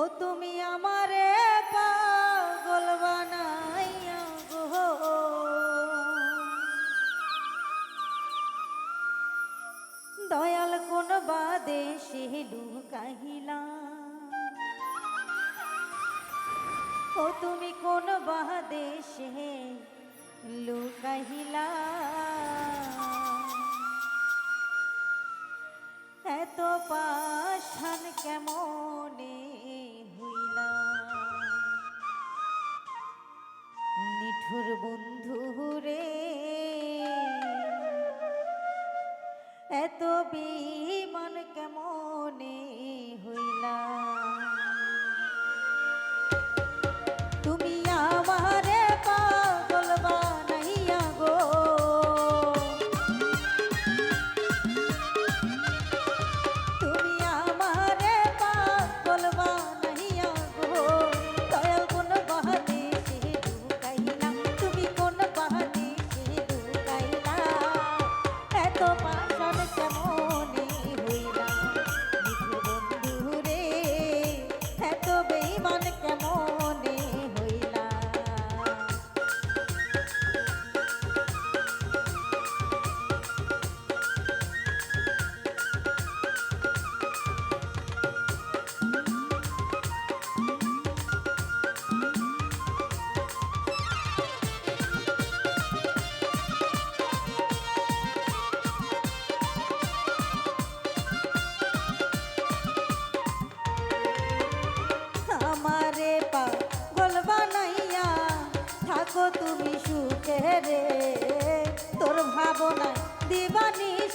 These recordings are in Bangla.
ও তুমি আমারে পাগল বানাইয়া গো। দয়াল কোন বাদে সে লুকাহিলা। ও তুমি কোন বাদে সে লুকাহিলা। be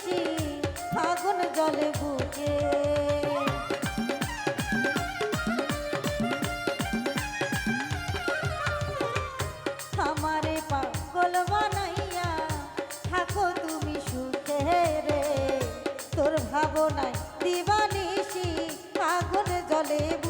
দিবানিসি ফাগুন জলে বুকে। আমারে পাগল বানাইয়া থাকো তুমি সুখে রে। তোর ভাবনায় দিবানিসি আগুন জলে বুকে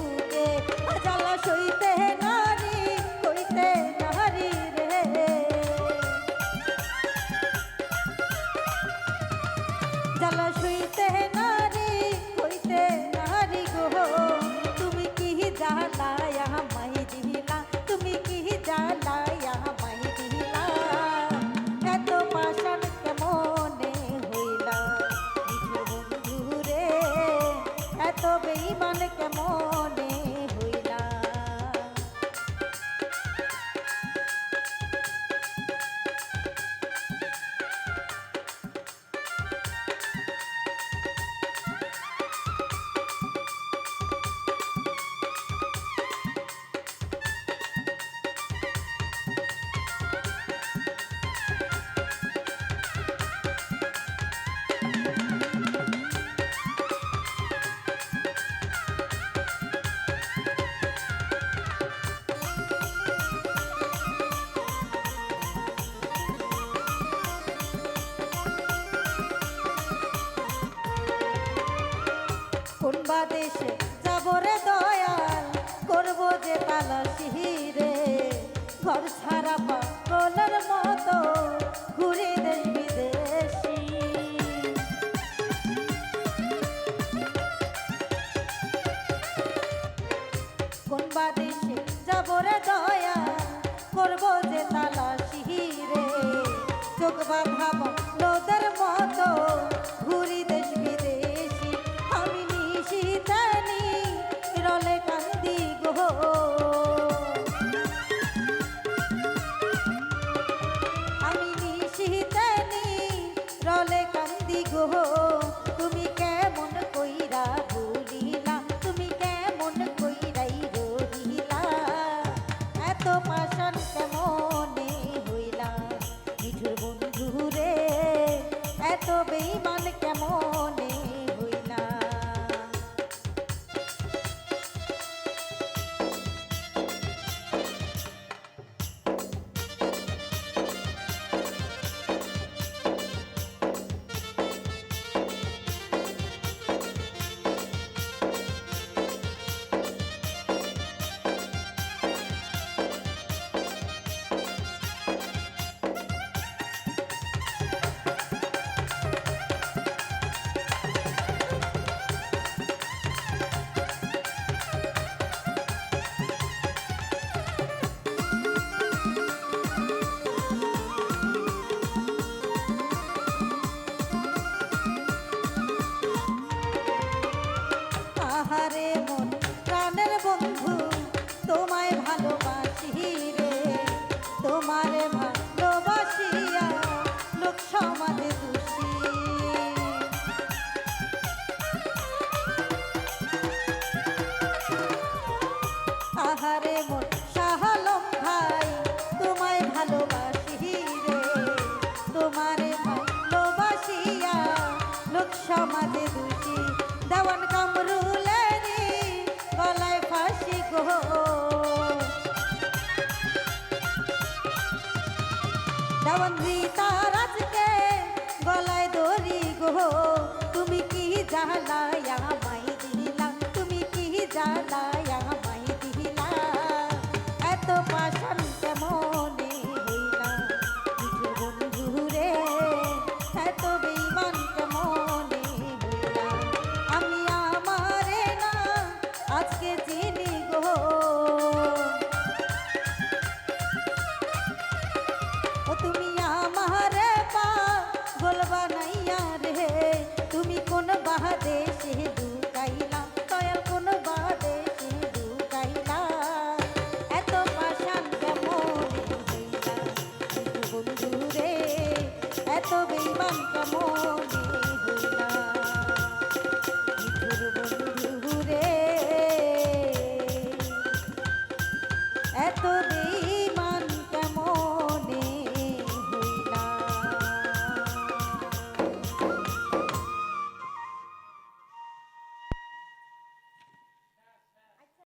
কোন বা রে দয়াল, করব যে তালাশি রে ঘর ছাড়া পাগলের মতো ঘুরে দেশ বিদেশি। কোন বা দেশে রে দয়াল, করব যে তালাশি রে চোখ বাঁধাব பவன் கீதா এত দিন